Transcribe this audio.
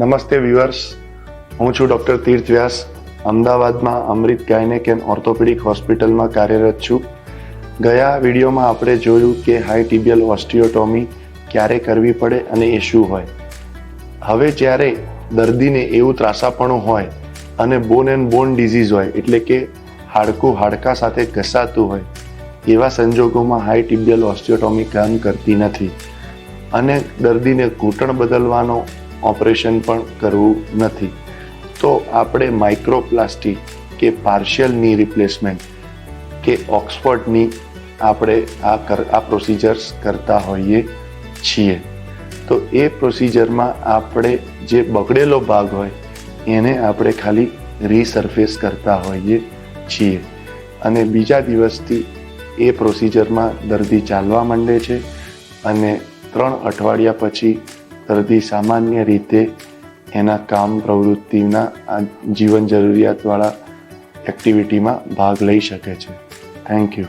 નમસ્તે વ્યુઅર્સ હું છું ડૉક્ટર તીર્થ વ્યાસ. અમદાવાદમાં અમૃત ગાયનેક એન્ડ ઓર્થોપેડિક હોસ્પિટલમાં કાર્યરત છું. ગયા વિડીયોમાં આપણે જોયું કે હાઈ ટિબિયલ ઓસ્ટિયોટોમી ક્યારે કરવી પડે અને એ શું હોય. હવે જ્યારે દર્દીને એવું ત્રાસાપણું હોય અને બોન એન્ડ બોન ડિઝીઝ હોય, એટલે કે હાડકું હાડકા સાથે ઘસાતું હોય, એવા સંજોગોમાં હાઈ ટીબિયલ ઓસ્ટિયોટોમી કામ કરતી નથી. અને દર્દીને ઘૂંટણ બદલવાનો ઓપરેશન પણ કરવું નથી. તો આપણે માઇક્રોપ્લાસ્ટિક કે પાર્શિયલની રિપ્લેસમેન્ટ કે ઓક્સફર્ડની આપણે આ કર, આ પ્રોસિજર્સ કરતા હોઈએ છીએ. તો એ પ્રોસિજરમાં આપણે જે બગડેલો ભાગ હોય, એને આપણે ખાલી રીસરફેસ કરતા હોઈએ છીએ. અને બીજા દિવસથી એ પ્રોસિજરમાં દર્દી ચાલવા માંડે છે અને ત્રણ અઠવાડિયા પછી દર્દી સામાન્ય રીતે એના કામ, પ્રવૃત્તિના જીવન જરૂરિયાતવાળા એક્ટિવિટીમાં ભાગ લઈ શકે છે. Thank you